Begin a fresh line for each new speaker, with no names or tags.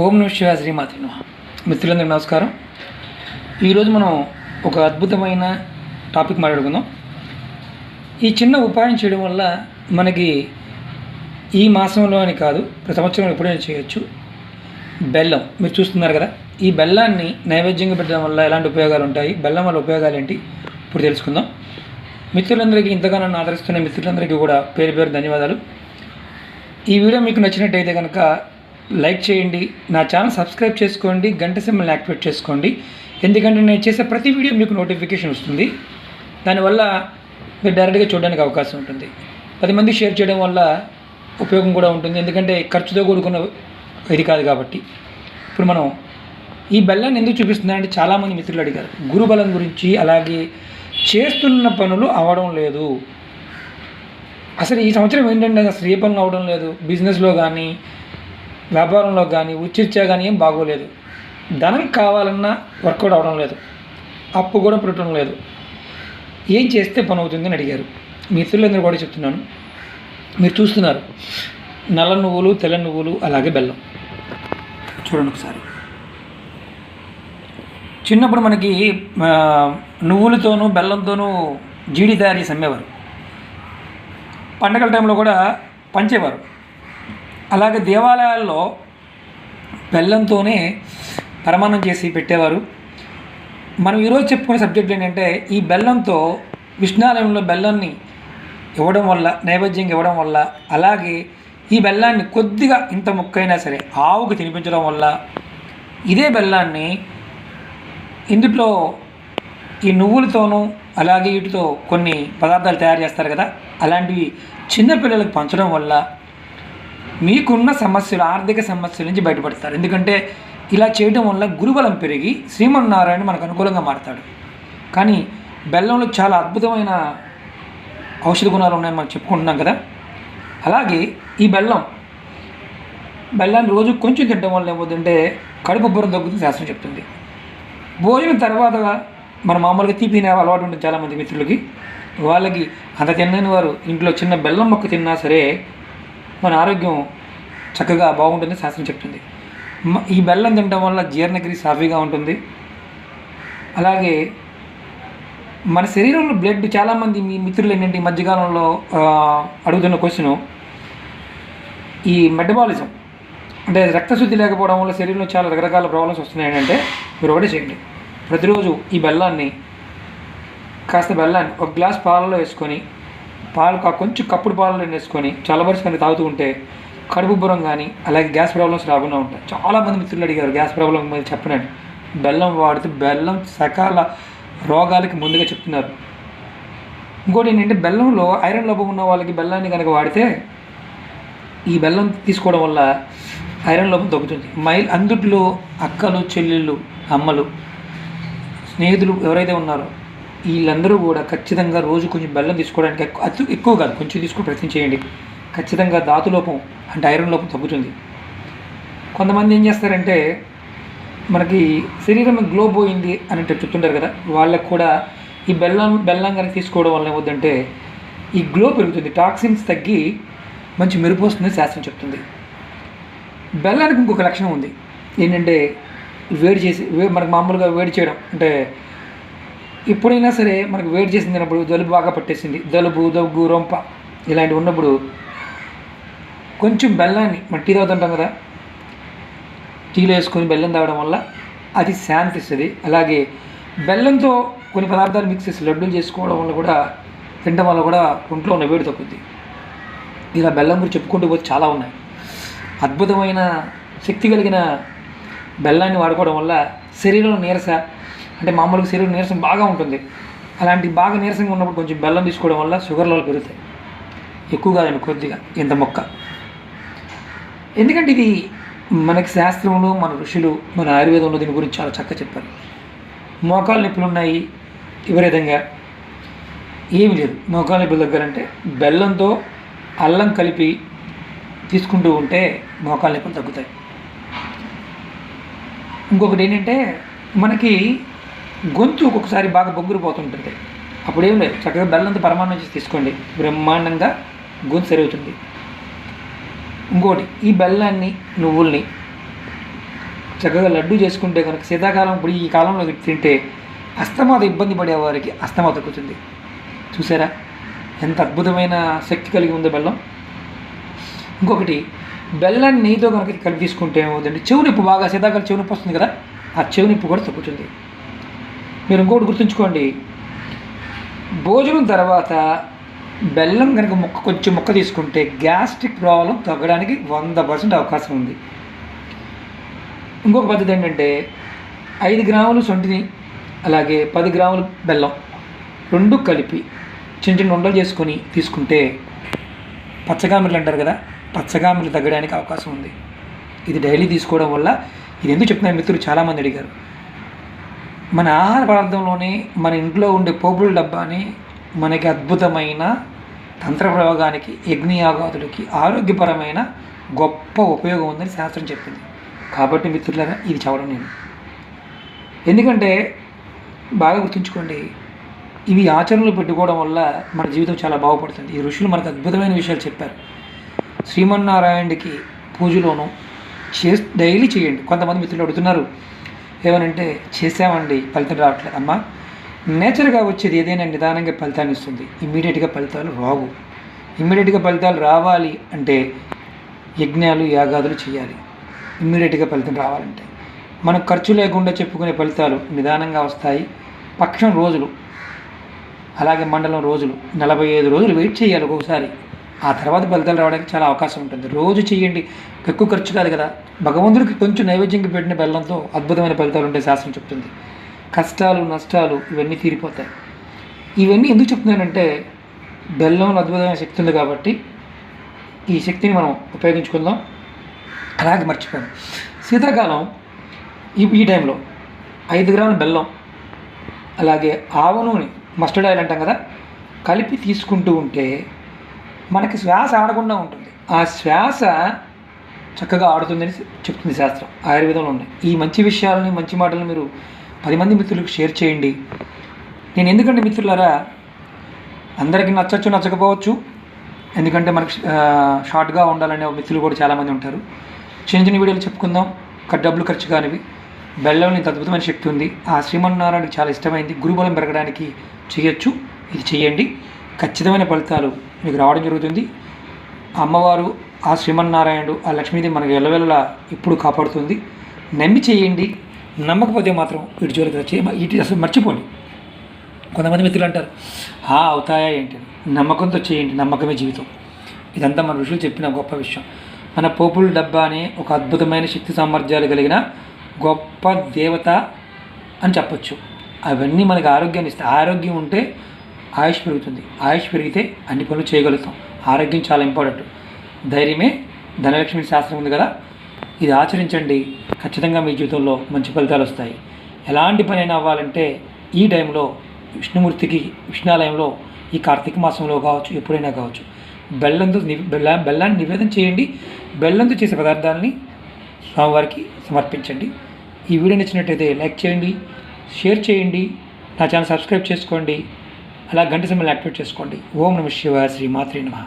ఓం నమ శివ శ్రీమాతి నమః. మిత్రులందరికీ నమస్కారం. ఈరోజు మనం ఒక అద్భుతమైన టాపిక్ మాట్లాడుకుందాం. ఈ చిన్న ఉపాయం చేయడం వల్ల మనకి ఈ మాసంలో అని కాదు ప్రతి సంవత్సరం ఎప్పుడైనా చేయొచ్చు. బెల్లం మీరు చూస్తున్నారు కదా ఈ బెల్లాన్ని నైవేద్యంగా పెట్టడం వల్ల ఎలాంటి ఉపయోగాలు ఉంటాయి బెల్లం వల్ల ఉపయోగాలు ఏంటి ఇప్పుడు తెలుసుకుందాం. మిత్రులందరికీ ఇంతగా నన్ను ఆదరిస్తున్న మిత్రులందరికీ కూడా పేరు పేరు ధన్యవాదాలు. ఈ వీడియో మీకు నచ్చినట్టయితే కనుక లైక్ చేయండి నా ఛానల్ సబ్స్క్రైబ్ చేసుకోండి గంట సింబల్ని యాక్టివేట్ చేసుకోండి. ఎందుకంటే నేను చేసే ప్రతి వీడియో మీకు నోటిఫికేషన్ వస్తుంది. దానివల్ల మీరు డైరెక్ట్గా చూడడానికి అవకాశం ఉంటుంది. పది మంది షేర్ చేయడం వల్ల ఉపయోగం కూడా ఉంటుంది. ఎందుకంటే ఖర్చుతో కూడుకున్న ఇది కాదు కాబట్టి. ఇప్పుడు మనం ఈ బెల్లాన్ని ఎందుకు చూపిస్తున్నానంటే చాలామంది మిత్రులు అడిగారు. గురుబలం గురించి అలాగే చేస్తున్న పనులు అవడం లేదు. అసలు ఈ సంవత్సరం ఏంటంటే అసలు ఏ పనులు అవడం లేదు. బిజినెస్లో కానీ వ్యాపారంలో కానీ ఉచిత్యా కానీ ఏం బాగోలేదు. ధనం కావాలన్నా వర్కౌట్ అవడం లేదు. అప్పు కూడా పుట్టడం లేదు. ఏం చేస్తే పని అవుతుంది అని అడిగారు. మీ మిత్రులందరూ కూడా చెప్తున్నాను. మీరు చూస్తున్నారు. నల్ల నువ్వులు తెల్ల నువ్వులు అలాగే బెల్లం. చూడండి ఒకసారి. చిన్నప్పుడు మనకి నువ్వులతోనూ బెల్లంతోనూ జీడి తయారు చేసి అమ్మేవారు పండగల టైంలో కూడా పంచేవారు. అలాగే దేవాలయాల్లో బెల్లంతోనే పరమాన్నం చేసి పెట్టేవారు. మనం ఈరోజు చెప్పుకునే సబ్జెక్ట్ ఏంటంటే ఈ బెల్లంతో విష్ణాలయంలో బెల్లాన్ని ఇవ్వడం వల్ల నైవేద్యంగా ఇవ్వడం వల్ల అలాగే ఈ బెల్లాన్ని కొద్దిగా ఇంత ముక్కైనా సరే ఆవుకు తినిపించడం వల్ల ఇదే బెల్లాన్ని ఇందులో ఈ నువ్వులతోనూ అలాగే వీటితో కొన్ని పదార్థాలు తయారు చేస్తారు కదా అలాంటివి చిన్నపిల్లలకు పంచడం వల్ల మీకున్న సమస్యలు ఆర్థిక సమస్యల నుంచి బయటపడతారు. ఎందుకంటే ఇలా చేయడం వల్ల గురుబలం పెరిగి శ్రీమన్నారాయణ మనకు అనుకూలంగా మారుతాడు. కానీ బెల్లంలో చాలా అద్భుతమైన ఔషధ గుణాలు ఉన్నాయని మనం చెప్పుకుంటున్నాం కదా? అలాగే ఈ బెల్లం బెల్లాన్ని రోజు కొంచెం తినడం వల్ల ఏమవుతుందంటే కడుపు బుర్ర తగ్గుతుంది శాస్త్రం చెప్తుంది. భోజనం తర్వాత మన మామూలుగా తీపి తినే అలవాటు ఉంటుంది చాలామంది మిత్రులకి. వాళ్ళకి అంత తినని వారు ఇంట్లో చిన్న బెల్లం మొక్క తిన్నా సరే మన ఆరోగ్యం చక్కగా బాగుంటుంది శాస్త్రం చెప్తుంది. ఈ బెల్లం తినడం వల్ల జీర్ణక్రియ సాఫీగా ఉంటుంది. అలాగే మన శరీరంలో బ్లడ్ చాలామంది మీ మిత్రులు ఏంటంటే ఈ మధ్యకాలంలో అడుగుతున్న క్వశ్చన్ ఈ మెటబాలిజం అంటే రక్తశుద్ధి లేకపోవడం వల్ల శరీరంలో చాలా రకరకాల ప్రాబ్లమ్స్ వస్తున్నాయి అంటే మీరు ఒకటే చేయండి. ప్రతిరోజు ఈ బెల్లాన్ని కాస్త బెల్లాన్ని ఒక గ్లాస్ పాలలో వేసుకొని పాలు కొంచెం కప్పుడు పాలలో వేసుకొని చల్లబరుచుకొని తాగుతూ ఉంటే కడుపు బురం కానీ అలాగే గ్యాస్ ప్రాబ్లమ్స్ రాకుండా ఉంటాయి. చాలామంది మిత్రులు అడిగారు గ్యాస్ ప్రాబ్లం మీద చెప్పనండి బెల్లం వాడితే బెల్లం సకాల రోగాలకి ముందుగా చెప్తున్నారు. ఇంకోటి ఏంటంటే బెల్లంలో ఐరన్ లోపం ఉన్న వాళ్ళకి బెల్లాన్ని కనుక వాడితే ఈ బెల్లం తీసుకోవడం వల్ల ఐరన్ లోపం తగ్గుతుంది. మైల్ అందుట్లో అక్కలు చెల్లెళ్ళు అమ్మలు స్నేహితులు ఎవరైతే ఉన్నారో వీళ్ళందరూ కూడా ఖచ్చితంగా రోజు కొంచెం బెల్లం తీసుకోవడానికి అతి ఎక్కువ కాదు కొంచెం తీసుకుని ప్రయత్నం చేయండి. ఖచ్చితంగా ధాతు లోపం అంటే ఐరన్ లోపం తగ్గుతుంది. కొంతమంది ఏం చేస్తారంటే మనకి శరీరం గ్లో పోయింది అని చెప్తుంటారు కదా వాళ్ళకు కూడా ఈ బెల్లం బెల్లం కనుక తీసుకోవడం వల్ల ఏమవుతుందంటే ఈ గ్లో పెరుగుతుంది టాక్సిన్స్ తగ్గి మంచి మెరుపు వస్తుందని శాస్త్రం చెప్తుంది. బెల్లానికి ఇంకొక లక్షణం ఉంది. ఏంటంటే వేడి చేసి మనకు మామూలుగా వేడి చేయడం అంటే ఎప్పుడైనా సరే మనకు వేడి చేసింది తినప్పుడు జలుబు బాగా పట్టేసింది. జలుబు దగ్గు రొంప ఇలాంటివి ఉన్నప్పుడు కొంచెం బెల్లాన్ని మట్టి తాగుతుంటాం కదా టీలో వేసుకొని బెల్లం తాగడం వల్ల అది శాంతి ఇస్తుంది. అలాగే బెల్లంతో కొన్ని పదార్థాలు మిక్స్ చేసి లడ్డూలు చేసుకోవడం వల్ల కూడా తినడం వల్ల కూడా ఒంట్లో ఉన్న వేడి తగ్గుద్ది. ఇలా బెల్లం గురించి చెప్పుకుంటూ పోతే చాలా ఉన్నాయి. అద్భుతమైన శక్తి కలిగిన బెల్లాన్ని వాడుకోవడం వల్ల శరీరంలో నీరస అంటే మామూలుగా శరీరం నీరసం బాగా ఉంటుంది. అలాంటి బాగా నీరసంగా ఉన్నప్పుడు కొంచెం బెల్లం తీసుకోవడం వల్ల షుగర్ లెవెల్ పెరుగుతాయి. ఎక్కువ కాదండి కొద్దిగా ఇంత మొక్క. ఎందుకంటే ఇది మనకి శాస్త్రంలో మన ఋషులు మన ఆయుర్వేదంలో దీని గురించి చాలా చక్కగా చెప్పారు. మోకాలు నొప్పులు ఉన్నాయి విపరీతంగా. ఏమీ లేదు. మోకాలు నొప్పుల దగ్గరంటే బెల్లంతో అల్లం కలిపి తీసుకుంటూ ఉంటే మోకాలు నొప్పులు తగ్గుతాయి. ఇంకొకటి ఏంటంటే మనకి గొంతు ఒక్కొక్కసారి బాగా బొగ్గురు పోతుంటుంది అప్పుడు ఏం లేదు చక్కగా బెల్లంతో పరమాన్నం చేసి తీసుకోండి. బ్రహ్మాండంగా గొంతు సరి అవుతుంది ఇంకోటి ఈ బెల్లాన్ని నువ్వుల్ని చక్కగా లడ్డు చేసుకుంటే కనుక శీతాకాలం ఇప్పుడు ఈ కాలంలో తింటే అస్తమాత ఇబ్బంది పడే వారికి అస్తమా తగ్గుతుంది చూసారా? ఎంత అద్భుతమైన శక్తి కలిగి ఉందో బెల్లం. ఇంకొకటి బెల్లాన్ని నెయ్యితో కనుక కలిపి తీసుకుంటే ఏమవుతుందంటే చెవు నొప్పి బాగా శీతాకాలం చెవు నొప్పి వస్తుంది కదా ఆ చెవు నొప్పి కూడా తగ్గుతుంది. మీరు ఇంకోటి గుర్తుంచుకోండి. భోజనం తర్వాత బెల్లం కనుక ముక్క కొంచెం ముక్క తీసుకుంటే గ్యాస్ట్రిక్ ప్రాబ్లం తగ్గడానికి వంద పర్సెంట్ అవకాశం ఉంది. ఇంకొక పద్ధతి ఏంటంటే ఐదు గ్రాములు సొంటిని అలాగే పది గ్రాములు బెల్లం రెండు కలిపి చిన్న చిన్న ఉండలు చేసుకొని తీసుకుంటే పచ్చగామిరలు అంటారు కదా పచ్చగామిరలు తగ్గడానికి అవకాశం ఉంది. ఇది డైలీ తీసుకోవడం వల్ల ఇది ఎందుకు చెప్తున్నారు మిత్రులు చాలామంది అడిగారు. మన ఆహార పదార్థంలోనే మన ఇంట్లో ఉండే పోపుల డబ్బాని మనకి అద్భుతమైన తంత్ర ప్రయోగానికి యజ్ఞయాగాదులకి ఆరోగ్యపరమైన గొప్ప ఉపయోగం ఉందని శాస్త్రం చెప్పింది. కాబట్టి మిత్రులారా ఇది చదవడం నేను. ఎందుకంటే బాగా గుర్తుంచుకోండి ఇవి ఆచరణలు పెట్టుకోవడం వల్ల మన జీవితం చాలా బాగుపడుతుంది. ఈ ఋషులు మనకు అద్భుతమైన విషయాలు చెప్పారు. శ్రీమన్నారాయణుడికి పూజలోను చే డైలీ చేయండి. కొంతమంది మిత్రులు అడుగుతున్నారు ఏమనంటే చేసామండి ఫలితం రావట్లేదు. అమ్మా నేచర్గా వచ్చేది ఏదైనా నిదానంగా ఫలితాన్ని ఇస్తుంది. ఇమ్మీడియట్గా ఫలితాలు రావు. ఇమ్మీడియట్గా ఫలితాలు రావాలి అంటే యజ్ఞాలు యాగాదులు చేయాలి. ఇమ్మీడియట్గా ఫలితం రావాలంటే. మనకు ఖర్చు లేకుండా చెప్పుకునే ఫలితాలు నిదానంగా వస్తాయి. పక్షం రోజులు అలాగే మండలం రోజులు నలభై ఐదు రోజులు వెయిట్ చేయాలి ఒక్కొక్కసారి. ఆ తర్వాత ఫలితాలు రావడానికి చాలా అవకాశం ఉంటుంది. రోజు చేయండి. ఎక్కువ ఖర్చు కాదు కదా. భగవంతుడికి కొంచెం నైవేద్యంకి పెట్టిన బెల్లంతో అద్భుతమైన ఫలితాలు ఉంటాయి శాస్త్రం చెప్తుంది. కష్టాలు నష్టాలు ఇవన్నీ తీరిపోతాయి. ఇవన్నీ ఎందుకు చెప్తున్నానంటే బెల్లంలో అద్భుతమైన శక్తి ఉంది కాబట్టి ఈ శక్తిని మనం ఉపయోగించుకుందాం. అలాగే మర్చిపోయాను శీతాకాలం ఈ ఈ టైంలో ఐదు గ్రాముల బెల్లం అలాగే ఆవ నూనె మస్టర్డ్ ఆయిల్ అంటాం కదా కలిపి తీసుకుంటూ ఉంటే మనకి శ్వాస ఆడకుండా ఉంటుంది. ఆ శ్వాస చక్కగా ఆడుతుందని చెప్తుంది శాస్త్రం. ఆయుర్వేదంలో ఉన్నాయి. ఈ మంచి విషయాలని మంచి మాటలను మీరు పది మంది మిత్రులకు షేర్ చేయండి. నేను ఎందుకంటే మిత్రులారా అందరికీ నచ్చచ్చు నచ్చకపోవచ్చు. ఎందుకంటే మనకి షార్ట్గా ఉండాలనే మిత్రులు కూడా చాలామంది ఉంటారు. చిన్న చిన్న వీడియోలు చెప్పుకుందాం. డబ్బులు ఖర్చు కానివి. బెల్లంలో ఇంత అద్భుతమైన శక్తి ఉంది. ఆ శ్రీమన్నారాయణకి చాలా ఇష్టమైంది. గురుబలం పెరగడానికి చేయొచ్చు. ఇది చేయండి. ఖచ్చితమైన ఫలితాలు మీకు రావడం జరుగుతుంది. అమ్మవారు ఆ శ్రీమన్నారాయణుడు ఆ లక్ష్మీదేవి మనకు ఎల్లవెల్ల ఇప్పుడు కాపాడుతుంది. నమ్మి చేయండి. నమ్మకపోతే మాత్రం ఇటు జోలికి వచ్చి ఇటు అసలు మర్చిపోండి. కొంతమంది మిత్రులు అంటారు ఆ అవుతాయా ఏంటి? నమ్మకంతో చేయండి నమ్మకమే జీవితం. ఇదంతా మన ఋషులు చెప్పిన గొప్ప విషయం. మన పోపుల డబ్బా అనే ఒక అద్భుతమైన శక్తి సామర్థ్యాలు కలిగిన గొప్ప దేవత అని చెప్పచ్చు. అవన్నీ మనకి ఆరోగ్యాన్ని ఇస్తాయి ఆరోగ్యం ఉంటే ఆయుష్ పెరుగుతుంది. ఆయుష్ పెరిగితే అన్ని పనులు చేయగలుగుతాం. ఆరోగ్యం చాలా ఇంపార్టెంట్. ధైర్యమే ధనలక్ష్మి శాస్త్రం ఉంది కదా? ఇది ఆచరించండి. ఖచ్చితంగా మీ జీవితంలో మంచి ఫలితాలు వస్తాయి. ఎలాంటి పని అయినా అవ్వాలంటే ఈ టైంలో విష్ణుమూర్తికి విష్ణాలయంలో ఈ కార్తీక మాసంలో కావచ్చు ఎప్పుడైనా కావచ్చు. బెల్లంతో ని- బెల్లా బెల్లాన్ని నివేదన చేయండి. బెల్లంతో చేసే పదార్థాలని స్వామివారికి సమర్పించండి. ఈ వీడియో నచ్చినట్టయితే లైక్ చేయండి షేర్ చేయండి నా ఛానల్ సబ్స్క్రైబ్ చేసుకోండి. అలా గంట సమయంలో యాక్టివేట్ చేసుకోండి. ఓం నమ శివ శ్రీ మాత్రే నమః.